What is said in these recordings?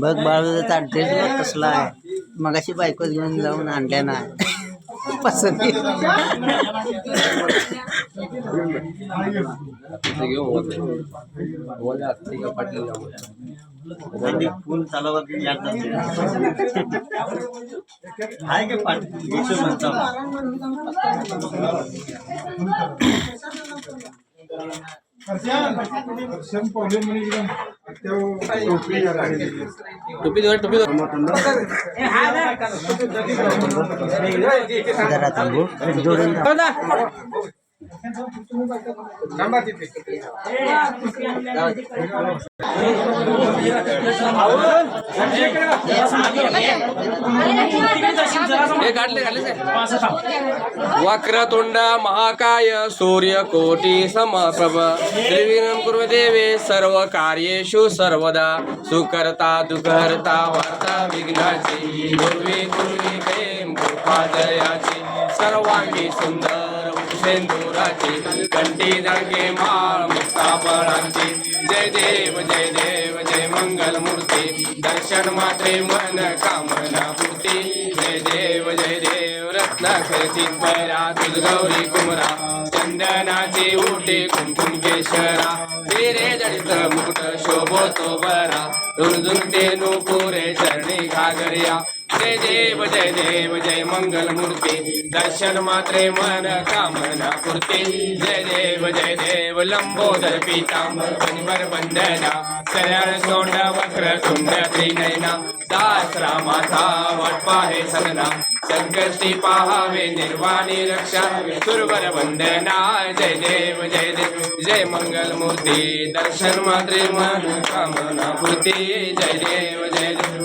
बघ बाळूचा ड्रेस बघ कसला आहे. मगाशी बायकोच घेऊन जाऊन आणल्या ना. पसंत फुल चालवत आहे का पाठ? टोपी दे टोपी जरा थांबू. जोडून थांब. हे काढले काढले महाकाय सूर्य कोटी समप्रभ. त्रिविक्रम कुर्मे देवे सर्व कार्येषु सर्वदा. सुकर्ता दुकर्ता वार्ता विघ्नाची गुरुवे गुरुवे प्रेम कृपा दयाची. सर्वांगी सुंदर सेंदुराची कंठी जागे माळ मुक्ता फळांची. जय देव जय देव जय मंगल मूर्ती दर्शन मात्रे मन कामना पूर्ती. जय देव जय देव रत्नाखरची पैरा तुझ गौरी कुमरा. चंदनाचे उठे कुंकुम केशरा. तेरे जडित मुकुट शोभतो बरा झुणझुणते नुपुरे चरणी घागरिया. जय देव जय देव जय मंगल मूर्ती दर्शन मात्रे मन कामना पूर्ती. जय देव जय देव लंबोदर पितांबर परिवर वंदना. सरळ सोंड वक्र तुंड त्रिनयना. दास रामाचा वाटपा हे सदना संकष्टी पाहावे निर्वाणी रक्षा. सुरवर वंदना. जय देव जय देव जय मंगल मूर्ती दर्शन मात्रे मन कामना पूर्ती. जय देव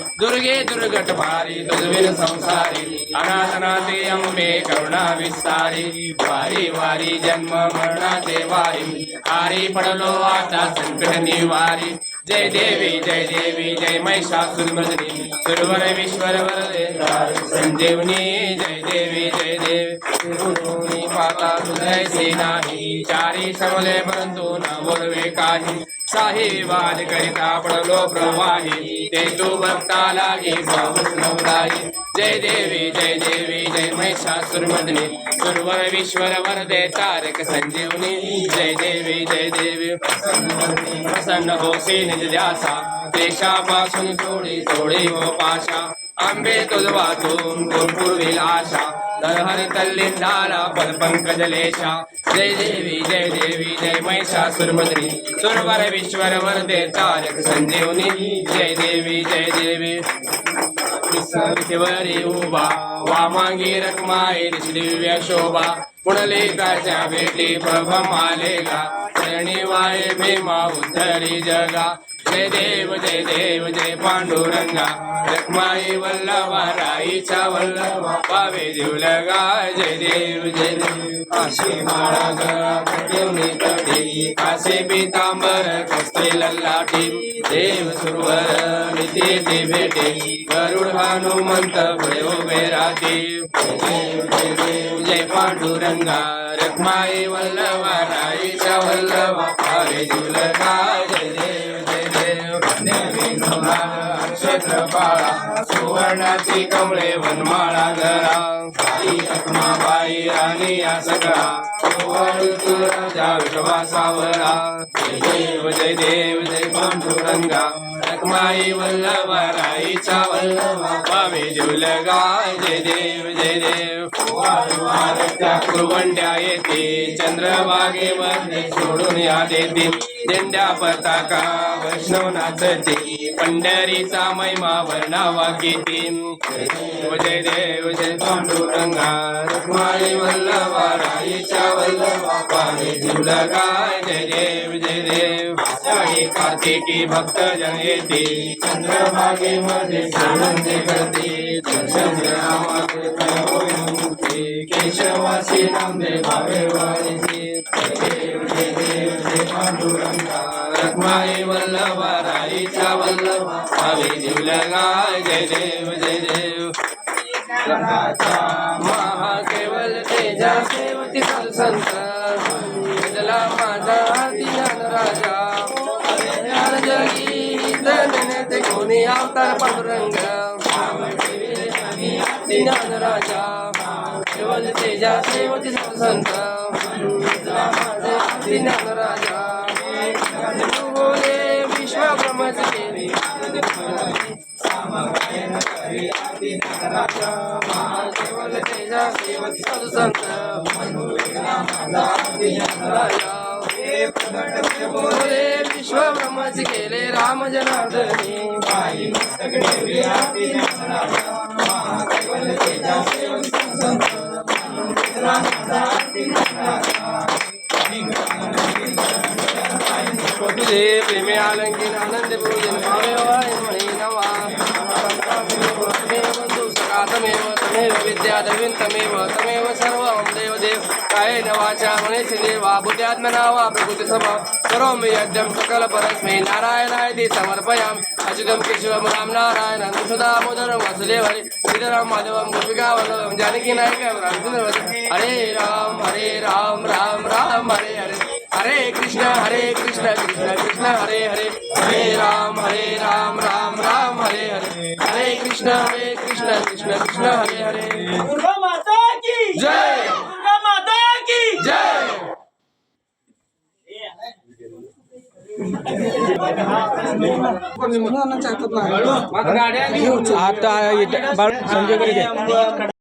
जय देव दुर्गे दुर्गट भारी दुर्विन संसारी अनाथनाथे अंबे करुणा विस्तारी वारी वारी जन्म मरणाचे वारी आरी पडलो आता संकट निवारी जय देवी जय देवी जय महिषासुरमर्दिनी सुरवर विश्वर वरदे संजीवनी जय देवी जय देवी पाता तुझैसे नाही चारी समले परंतु न साही वाद करिता पडलो प्रवाही. ते तू भक्ता लागे पाऊस जय देवी जय देवी जय महिषासुरमर्दिनी सुरवर विश्वर वरदे तारक संजीवनी. जय देवी जय देवी प्रसन्न होशी निज ध्यासा. देशापासून थोडी थोडी हो पाशा. आंबे तुझ वाचून पूर्वी आशा हरी तल्लिंदाला पद जय देवी जय देवी जय महिषासुरमर्दिनी सुरवर वरदे तारक संजीवनी. जय देवी जय देवी. पृथ्वीवरी उभा. वामांगी रखमाई दिव्य शोभा. पुणलेखाच्या भेटी प्रभम आलेगा चरणी वाय भीमा उद्धरी जगा. जय देव जय देव जय पांडुरंगा. रखमाई वल्लभा राईचा वल्लभा पावे जीवलगा. जय देव जय देव. काशी माळा गळा कटी काशी पितांबर कस्त्री लल्लाटी देव सुरवर निती ते भेटे. गरुड हनुमंत पुढे उभे राहते. जय देव जय देव जय पांडुरंगा. रखमाई वल्लभा राईचा वल्लभा पावे जीवलगा. पाळा सुवर्णाची कमळे वनमाळा घरा आई बाई राणी या सगळा. सुवर्ण राजा विश्वासावरा. जय देव जय देव जय पांडुरंगा. रखमाई वल्लभा राईचा वल्लभा पावे जीवलगा जय देव जय देव. कुरवंड्या येते चंद्रभागेमध्ये सोडून या देते. झेंड्या पताका वैष्णव नाचते पंढरीचा महिमा वर्णावा किती जय देव जय पांडुरंगा रुक्माई वल्लभा राईचा वल्लभा पावे जीवलगा जय देव जय देव. आषाढी कार्तिकी भक्त जन येते चंद्रभागेमध्ये सोडून ते करते. दर्शन केशवासी नामदे भावे वारीचे देव देव जय पांडुरंगा. रखमाई वल्लभा राईचा वल्लभा. भावे जीवलगा जय देव जय देव. महा केवल तेजा सेवती संत. माझा अवतार पांडुरंग ज्ञानराजा केवल तेजा सेवती संत ज्ञानराजा तू बोले विश्वब्रह्मच केवल तेजा सेवती संत बोले विश्वब्रह्मच केले राम जनार्दनी तुझे प्रेमे आलंकीन आनंद पूजन पावे म्हणे नवा तमेव विद्या तमेव तमेव सर्व देव देव काय नवाच्या देवा बुद्ध्यात्मना वा प्रकृती करोमि यद्यं सकलपरस्मै नारायणाय ते समर्पयाम। अच्युतं केशवं राम नारायण सुदामोदरं वासुदेव श्रीधरं माधवं गोपिका वल्लभं जानकी नायकं हरे राम हरे राम राम राम हरे हरे। हरे कृष्ण हरे कृष्ण कृष्ण कृष्ण हरे हरे। हरे राम हरे कृष्ण हरे हरे. दुर्गा माता की जय. दुर्गा माता की जय. आता संजय